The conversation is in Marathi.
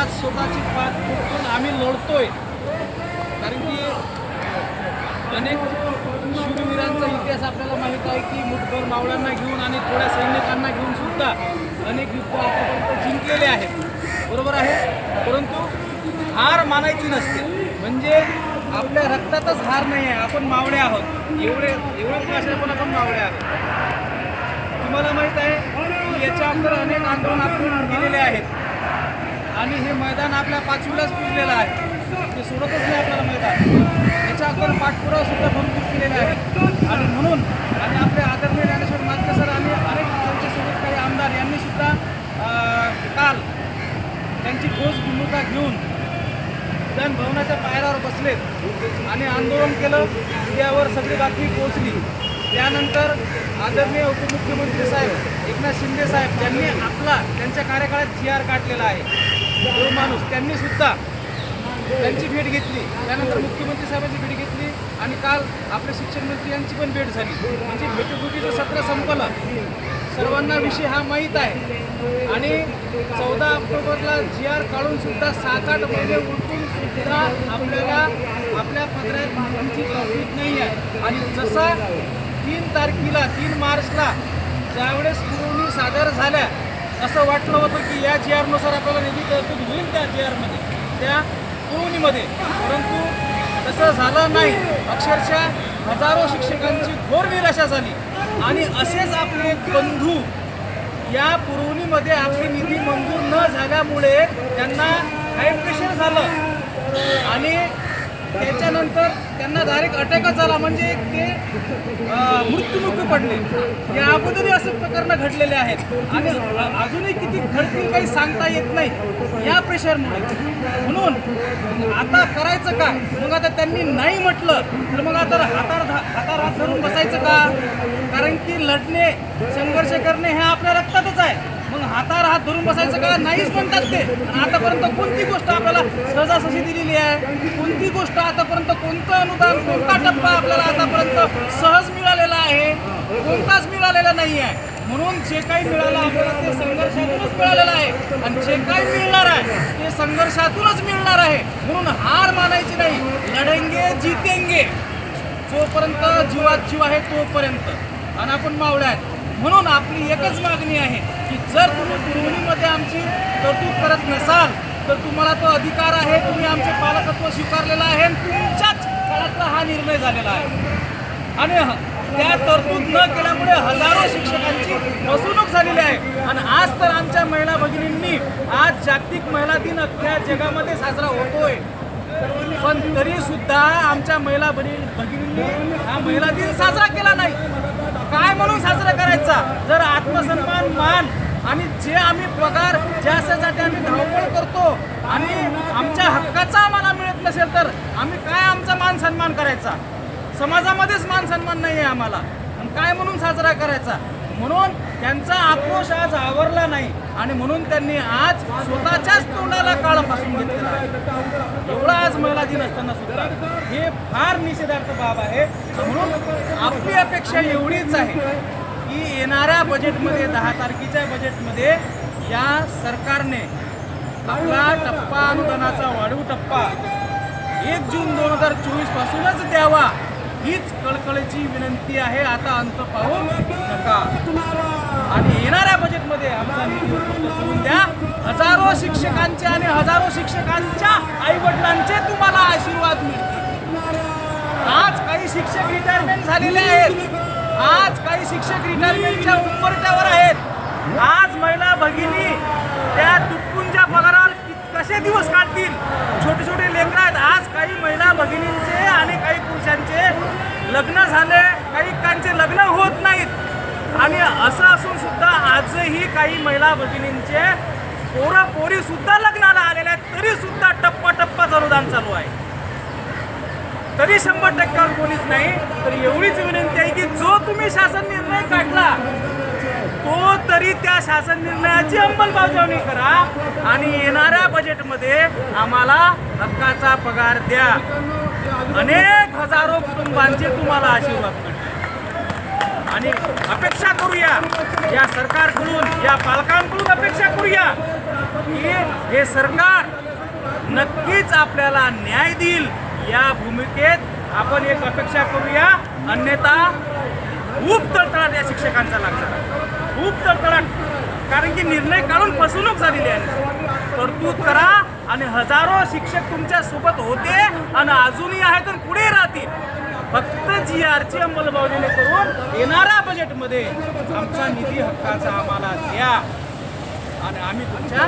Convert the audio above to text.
आज स्वतःची पाठ फुटून आम्ही लढतोय. कारण की अनेक शूरवीरांचा इतिहास आपल्याला माहीत आहे की मुठभर मावळ्यांना घेऊन आणि थोड्या सैनिकांना घेऊन सुद्धा अनेक युद्ध आतापर्यंत जिंकलेले आहेत. बरोबर आहे? परंतु हार मानायची नसते. म्हणजे आपल्या रक्तातच हार नाही आहे. आपण मावळे आहोत. एवढे एवढे भाषा पण आपण मावळे आहोत. तुम्हाला माहीत आहे याच्या अंदर अनेक आंदोलन आपण केलेले आहेत. आणि हे मैदान आपल्या पाचवीलाच पुजलेलं आहे. ते सोडतच नाही आपल्याला मैदान. याच्या अगोदर पाठपुरावा सुद्धा भरपूर केलेला आहे. आणि म्हणून आणि आपले आदरणीय ज्ञानेश्वर मात्रे सर आणि अनेक त्यांच्यासोबत काही आमदार यांनी सुद्धा काल त्यांची ठोस भूमिका घेऊन विधानभवनाच्या पायऱ्यावर बसलेत आणि आंदोलन केलं. त्यावर सगळी बातमी पोहोचली. त्यानंतर आदरणीय उपमुख्यमंत्री साहेब एकनाथ शिंदे साहेब यांनी आपला त्यांच्या कार्यकाळात जी आर काढलेला आहे. जो माणूस त्यांनी सुद्धा त्यांची भेट घेतली. त्यानंतर मुख्यमंत्री साहेबांची भेट घेतली आणि काल आपले शिक्षण मंत्री यांची पण भेट झाली. म्हणजे भेटूभेटीचं सत्र संपलं. सर्वांना विषय हा माहीत आहे. आणि चौदा ऑक्टोबरला जी आर काढून सुद्धा सात आठ महिने उलटून सुद्धा आपल्याला आपल्या पत्रात निधीची नाही आहे. आणि जसा तीन तारखेला तीन मार्चला ज्यावेळेस पुरवणी सादर झाल्या असं वाटलं होतं की या जी आरनुसार आपल्याला निधी तरतूद होईल त्या जी आरमध्ये त्या पुरवणीमध्ये परंतु तसं झालं नाही. अक्षरशः हजारो शिक्षकांची घोर निराशा झाली. आणि असेच आपले बंधू या पुरवणीमध्ये आपली निधी मंजूर न झाल्यामुळे त्यांना हाय प्रेशर झालं. आणि त्याच्यानंतर त्यांना डायरेक्ट अटॅकच झाला. म्हणजे ते मृत्युमुखी पडले. या अगोदरही असे प्रकरणं घडलेले आहेत. आणि अजूनही किती घडतील काही सांगता येत नाही या प्रेशरमुळे म्हणून आता करायचं काय? मग आता त्यांनी नाही म्हटलं तर मग आता हातार धा- हातार हात धरून बसायचं का? कारण की लढणे संघर्ष करणे हे आपल्या रक्तातच आहे. हातावर हात धरून बसायचं का? नाहीच म्हणतात ते. आतापर्यंत कोणती गोष्ट आपल्याला सहजासहजी दिलेली आहे? कोणती गोष्ट आतापर्यंत कोणतं अनुदान कोणता टप्पा आपल्याला आतापर्यंत सहज मिळालेला आहे? कोणताच मिळालेला नाही आहे म्हणून जे काही मिळालं आपल्याला ते संघर्षातूनच मिळालेलं आहे. आणि जे काही मिळणार आहे ते संघर्षातूनच मिळणार आहे. म्हणून हार मानायची नाही. लढेंगे जितेंगे. जोपर्यंत जीवात जीव आहे तोपर्यंत. आणि आपण मावळ्या आहेत. म्हणून आपली एकच मागणी आहे की जर तुम्ही पुरवणीमध्ये आमची तरतूद करत नसाल तर तुम्हाला तो अधिकार आहे. तुम्ही आमचे पालकत्व स्वीकारलेलं आहे आणि तुमच्याच काळातला हा निर्णय झालेला आहे. आणि ह- त्या तरतूद न केल्यामुळे हजारो शिक्षकांची फसवणूक झालेली आहे. आणि आज तर आमच्या महिला भगिनींनी आज जागतिक महिला दिन अख्ख्या जगामध्ये साजरा होतोय. पण तरी सुद्धा आमच्या महिला भगिनी भगिनींनी हा महिला दिन साजरा केला नाही. म्हणून साजरा करायचा. जर आत्मसन्मान मान आणि जे आम्ही पगार ज्यासाठी आम्ही धावपळ करतो आणि आमच्या हक्काचा आम्हाला मिळत नसेल तर आम्ही काय आमचा मान सन्मान करायचा? समाजामध्येच मान सन्मान नाही आहे आम्हाला. आणि काय म्हणून साजरा करायचा? म्हणून त्यांचा आक्रोश आज आवरला नाही. आणि म्हणून त्यांनी आज स्वतःच्याच तोंडाला काळ फासून घेतलेला आहे. एवढा आज महिला दिन असताना सुद्धा हे फार निषेधार्थ बाब आहे. म्हणून आपली अपेक्षा एवढीच आहे की येणाऱ्या बजेटमध्ये दहा तारखेच्या बजेटमध्ये या सरकारने आपला टप्पा अनुदानाचा वाढीव टप्पा एक जून दोन हजार चोवीसपासूनच द्यावा. हीच कळकळीची विनंती आहे. आता अंत पाहू नका. आणि येणाऱ्या बजेटमध्ये आमचा करून द्या. हजारो शिक्षकांचे आणि हजारो शिक्षकांच्या आई वडिलांचे तुम्हाला आशीर्वाद मिळतील. आज काही शिक्षक रिटायरमेंट झालेले आहेत. आज काही शिक्षक रिटायरमेंटच्या उंबरट्यावर आहेत. आज महिला भगिनी त्या तुटपुंच्या पगारावर कसे दिवस काढतील? छोटे छोटे लेकरं आहेत. आज काही महिला भगिनी काही महिला भगिनींचे पोरा पोरी सुद्धा लग्नाला आलेल्या आहेत तरी सुद्धा टप्पा टप्पा अनुदान चालू आहे. तरी शंभर टक्क्यावर कोणीच नाही तर एवढीच विनंती आहे की जो तुम्ही शासन निर्णय काढला तो तरी त्या शासन निर्णयाची अंमलबजावणी करा आणि येणाऱ्या बजेटमध्ये आम्हाला हक्काचा पगार द्या. अनेक हजारो कुटुंबांचे तुम्हाला आशीर्वाद मिळतील. आणि अपेक्षा करूया. या सरकारकडून या पालकांकडून अपेक्षा करूया की हे सरकार नक्कीच आपल्याला न्याय देईल. या भूमिकेत आपण एक अपेक्षा करूया. अन्यथा खूप तळतळाट या शिक्षकांचा लागला. खूप तळतळाट कारण की निर्णय काढून फसवणूक झालेली आहे. तरतूद करा आणि हजारो शिक्षक तुमच्यासोबत होते आणि अजूनही आहेत तर पुढे राहतील. फक्त जी आरची अंमलबजावणी करून येणाऱ्या बजेटमध्ये आमचा निधी हक्काचा आम्हाला द्या. आणि आम्ही तुमच्या